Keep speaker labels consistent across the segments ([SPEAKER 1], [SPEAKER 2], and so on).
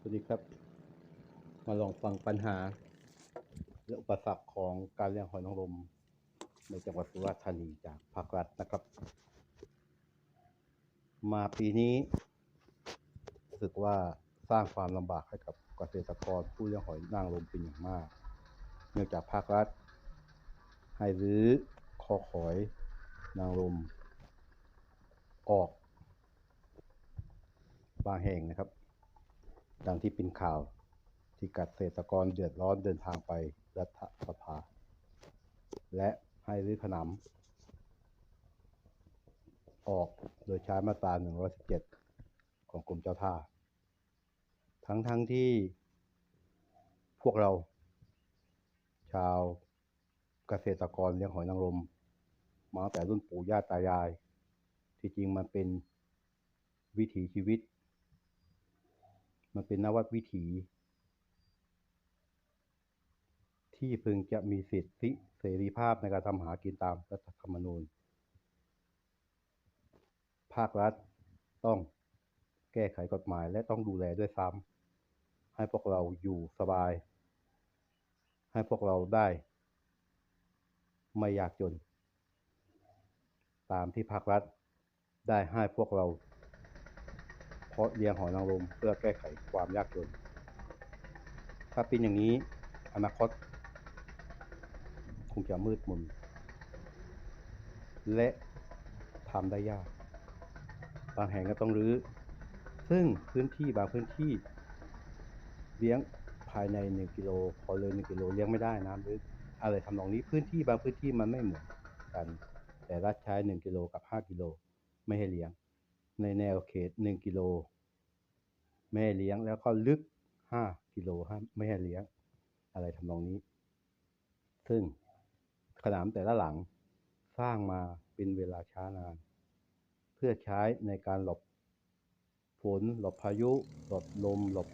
[SPEAKER 1] สวัสดีครับ มาลองฟังปัญหา และอุปสรรคของการเลี้ยงหอยนางรมในจังหวัดสุราษฎร์ธานีจากภาครัฐนะครับ มาปีนี้รู้สึกว่าสร้างความลำบากให้กับเกษตรกรผู้เลี้ยงหอยนางรมเป็นอย่างมาก เนื่องจากภาครัฐ ให้รื้อคอหอยนางรมออก บางแห่งนะครับ ดังที่เป็นข่าวที่เกษตรกรเดือดร้อนเดินทางไปรัฐสภา และให้รื้อขนำออกโดยใช้มาตรา 117 ของกรมเจ้าท่า ทั้งทั้งที่พวกเรา ชาวเกษตรกรเลี้ยงหอยนางรมมาตั้งแต่รุ่นปู่ย่าตายาย ที่จริงมันเป็นวิถีชีวิต มันเป็นนวัตวิถี ที่พึงจะมีสิทธิเสรีภาพในการทำหากินตามรัฐธรรมนูญ ภาครัฐต้องแก้ไขกฎหมายและต้องดูแลด้วยซ้ำให้พวกเราอยู่สบาย ให้พวกเราได้ ไม่ยากจน ตามที่ภาครัฐได้ให้พวกเราาะเลี้ยงหอยนางรมเพื่อแก้ไขความยากจน ถ้าเป็นอย่างนี้อนาคต คงจะมืดมนและทำได้ยาก บางแห่งก็ต้องรื้อ ซึ่งพื้นที่บางพื้นที่ เลี้ยงภายใน 1 กิโล พอเลย1กิโลเลี้ยงไม่ได้น้ำลึกอะไรทำนองนี้พื้นที่บางพื้นที่มันไม่เหมือนกัน แต่รัฐใช้1กิโลกับ 5 กิโลไม่ให้เลี้ยง ในแนวเขต 1 กิโลไม่ให้เลี้ยงแล้วก็ลึก 5 กิโลห้ามไม่ให้เลี้ยง อะไรทำนองนี้ ซึ่งขนามแต่ละหลังสร้างมาเป็นเวลาช้านาน เพื่อใช้ในการหลบฝนหลบพายุ หลบลมหลบ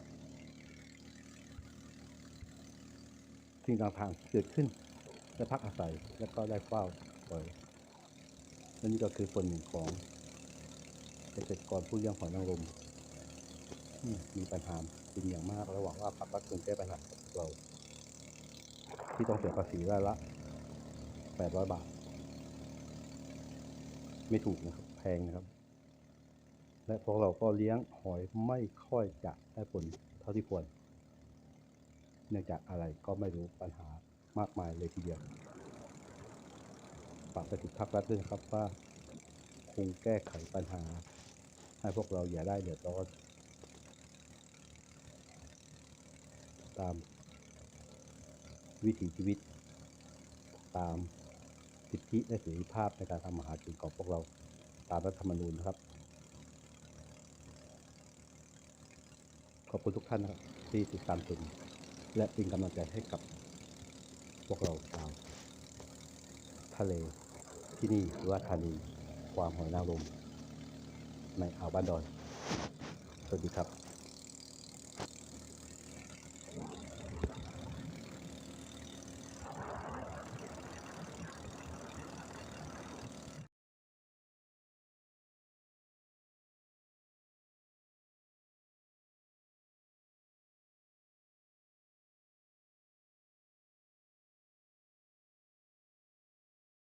[SPEAKER 1] สิ่งต่างๆเกิดขึ้นและพักอาศัย และก็ได้เฝ้าคอยและนี่ก็คือส่วนหนึ่งของ เกษตรกรผู้เลี้ยงหอยนางรมมีปัญหาเป็นอย่างมากและหวังว่าภาครัฐคงแก้ปัญหากับเรา ที่ต้องเสียภาษีรายละ800บาท ไม่ถูกนะครับแพงนะครับ และพวกเราก็เลี้ยงหอยไม่ค่อยจะได้ผลเท่าที่ควร เนื่องจากอะไรก็ไม่รู้ปัญหามากมายเลยทีเดียวฝากไปถึงภาครัฐด้วยนะครับว่าคงแก้ไขปัญหา ให้พวกเราอย่าได้เดือดร้อน ตามวิถีชีวิต ตามสิทธิและเสรีภาพในการทำมาหากินของพวกเราตามรัฐธรรมนูญนะครับ ขอบคุณทุกท่านนะครับที่ติดตามชมและเป็นกำลังใจให้กับพวกเราชาวทะเลที่นี่สุราษฎร์ธานีความหอยนางรม ในอ่าวบ้านดอน สวัสดีครับ